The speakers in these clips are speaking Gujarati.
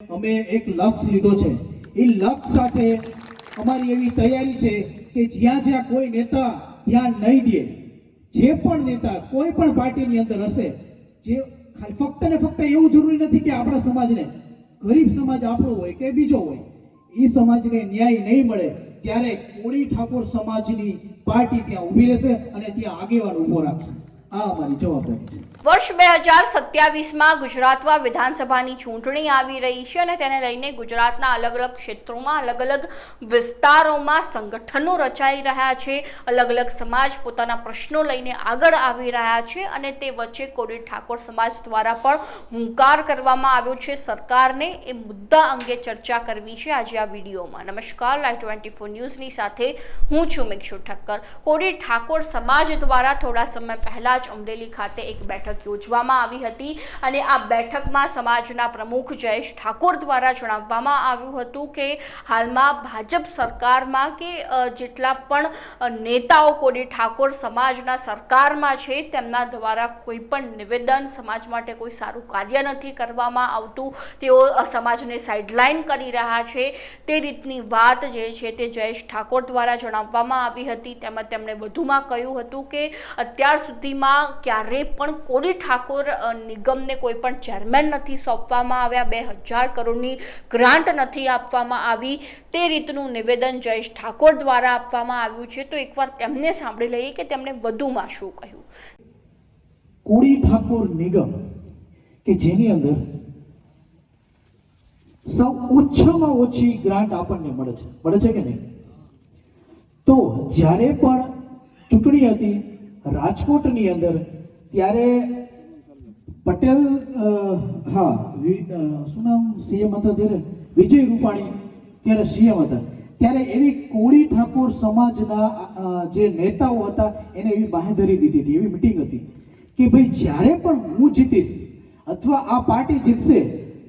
અમે એક લક્ષ લીધો છે. એ લક્ષ સાથે અમારી એવી તૈયારી છે કે જ્યાં જ્યાં કોઈ નેતા ધ્યાન નહીં દે, જે પણ નેતા કોઈ પણ પાર્ટીની અંદર હશે, જે ફક્ત ને ફક્ત એવું જરૂરી નથી કે આપણા સમાજને, ગરીબ સમાજ આપણો હોય કે બીજો હોય, એ સમાજને ન્યાય નહીં મળે, ત્યારે કોળી ઠાકોર સમાજની પાર્ટી ત્યાં ઊભી રહેશે અને ત્યાં આગેવાન ઊભો રાખશે. આ અમારી જવાબદારી વર્ષ બે હજાર સત્યાવીસમાં ગુજરાતમાં વિધાનસભાની ચૂંટણી આવી રહી છે અને તેને લઈને ગુજરાતના અલગ અલગ ક્ષેત્રોમાં, અલગ અલગ વિસ્તારોમાં સંગઠનો રચાઈ રહ્યા છે. અલગ અલગ સમાજ પોતાના પ્રશ્નો લઈને આગળ આવી રહ્યા છે અને તે વચ્ચે કોડી ઠાકોર સમાજ દ્વારા પણ હુંકાર કરવામાં આવ્યો છે. સરકારને એ મુદ્દા અંગે ચર્ચા કરવી છે આજે આ વિડીયોમાં. નમસ્કાર, લાઈવ ટ્વેન્ટી ફોર ન્યૂઝની સાથે હું છું મિક્ષુ ઠક્કર. કોડી ઠાકોર સમાજ દ્વારા થોડા સમય પહેલા જ અમરેલી ખાતે એક બેઠક યોજવામાં આવી હતી અને આ બેઠકમાં સમાજના પ્રમુખ જયેશ ઠાકોર દ્વારા જણાવવામાં આવ્યું હતું કે હાલમાં ભાજપ સરકારમાં કે જેટલા પણ નેતાઓ કોડી ઠાકોર સમાજના સરકારમાં છે, તેમના દ્વારા કોઈ પણ નિવેદન સમાજ માટે કોઈ સારું કાર્ય નથી કરવામાં આવતું. તેઓ સમાજને સાઇડલાઇન કરી રહ્યા છે. તે રીતની વાત જે છે તે જયેશ ઠાકોર દ્વારા જણાવવામાં આવી હતી. તેમજ તેમણે વધુમાં કહ્યું હતું કે, અત્યાર સુધીમાં ક્યારેય પણ કોડી ઠાકોર નિગમને કોઈ પણ ચેરમેન નથી સોંપવામાં આવ્યા. બે હજાર કરોડની ગ્રાન્ટ નથી આપવામાં આવી. તે રીતનું નિવેદન જયેશ ઠાકોર દ્વારા આપવામાં આવ્યું છે. તો એકવાર તેમને સાંભળી લઈએ કે તેમણે વધુમાં શું કહ્યું. કોડી ઠાકોર નિગમ કે જેની અંદર સૌ ઓછામાં ઓછી ગ્રાન્ટ આપણને મળે છે. મળે છે કે નહીં? તો જ્યારે પણ ચૂંટણી હતી રાજકોટની અંદર ત્યારે પટેલ હા શું નામ સીએમ હતા ત્યારે? વિજય રૂપાણી ત્યારે સીએમ હતા. ત્યારે એવી કોળી ઠાકોર સમાજના જે નેતાઓ હતા, એને એવી બાંહેધરી દીધી હતી, એવી મિટિંગ હતી કે ભાઈ જ્યારે પણ હું જીતીશ અથવા આ પાર્ટી જીતશે,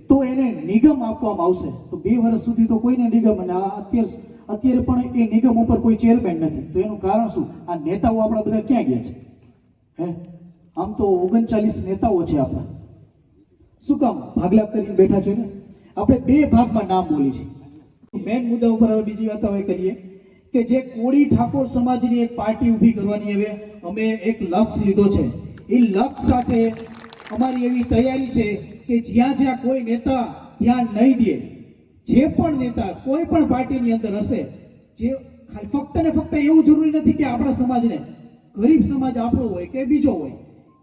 તો એને નિગમ આપવામાં આવશે. તો બે વર્ષ સુધી તો કોઈને નિગમ અને અત્યારે અત્યારે પણ એ નિગમ ઉપર કોઈ ચેરમેન નથી. તો એનું કારણ શું? આ નેતાઓ આપણા બધા ક્યાં ગયા છે? હે? આમ તો ઓગણચાલીસ નેતાઓ છે આપણા. શું કામ ભાગલા કરીને બેઠા છે ને? આપણે બે ભાગમાં નામ બોલી છે. મેન મુદ્દા ઉપર હવે બીજી વાત હવે કરીએ કે જે કોળી ઠાકોર સમાજની એક પાર્ટી ઊભી કરવાની હવે અમે એક લક્ષ લીધો છે. એ લક્ષ સાથે અમારી એવી તૈયારી છે કે જ્યાં જ્યાં કોઈ નેતા ધ્યાન નહીં દે જે પણ નેતા કોઈ પણ પાર્ટીની અંદર હશે, જે ફક્ત ને ફક્ત એવું જરૂરી નથી કે આપણા સમાજને, ગરીબ સમાજ આપણો હોય કે બીજો હોય,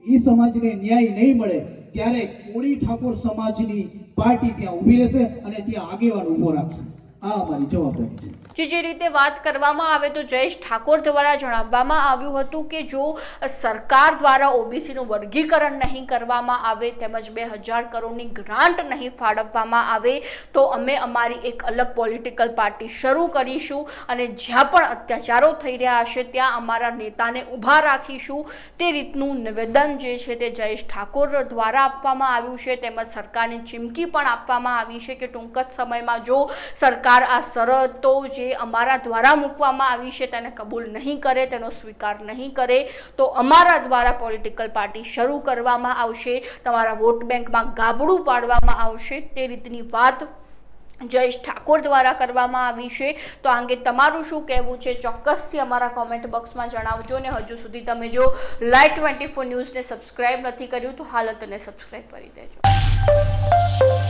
એ સમાજને ન્યાય નહીં મળે, ત્યારે કોળી ઠાકોર સમાજની પાર્ટી ત્યાં ઊભી રહેશે અને ત્યાં આગેવાન ઊભો રાખશે. આ અમારી જવાબદારી છે. જે જે રીતે વાત કરવામાં આવે તો જયેશ ઠાકોર દ્વારા જણાવવામાં આવ્યું હતું કે જો સરકાર દ્વારા ઓબીસીનું વર્ગીકરણ નહીં કરવામાં આવે તેમજ બે હજાર કરોડની ગ્રાન્ટ નહીં ફાળવવામાં આવે, તો અમે અમારી એક અલગ પોલિટિકલ પાર્ટી શરૂ કરીશું અને જ્યાં પણ અત્યાચારો થઈ રહ્યા હશે ત્યાં અમારા નેતાને ઊભા રાખીશું. તે રીતનું નિવેદન જે છે તે જયેશ ઠાકોર દ્વારા આપવામાં આવ્યું છે. તેમજ સરકારની ચીમકી પણ આપવામાં આવી છે કે ટૂંક જ સમયમાં જો સરકાર આ શરતો જે અમારા દ્વારા મૂકવામાં આવી છે, તેને કબૂલ નહીં કરે, તેનો સ્વીકાર નહીં કરે, તો અમારા દ્વારા પોલિટિકલ પાર્ટી શરૂ કરવામાં આવશે, તમારા વોટ બેંકમાં ગાબડું પાડવામાં આવશે, તે રીતની વાત જયેશ ઠાકોર દ્વારા કરવામાં આવી છે. તો આ અંગે તમારું શું કહેવું છે? ચોક્કસથી અમારા કોમેન્ટ બોક્સમાં જણાવજો ને હજુ સુધી તમે જો લાઈવ ટ્વેન્ટી ફોર ન્યૂઝને સબસ્ક્રાઈબ નથી કર્યું, તો હાલ તેને સબસ્ક્રાઈબ કરી દેજો.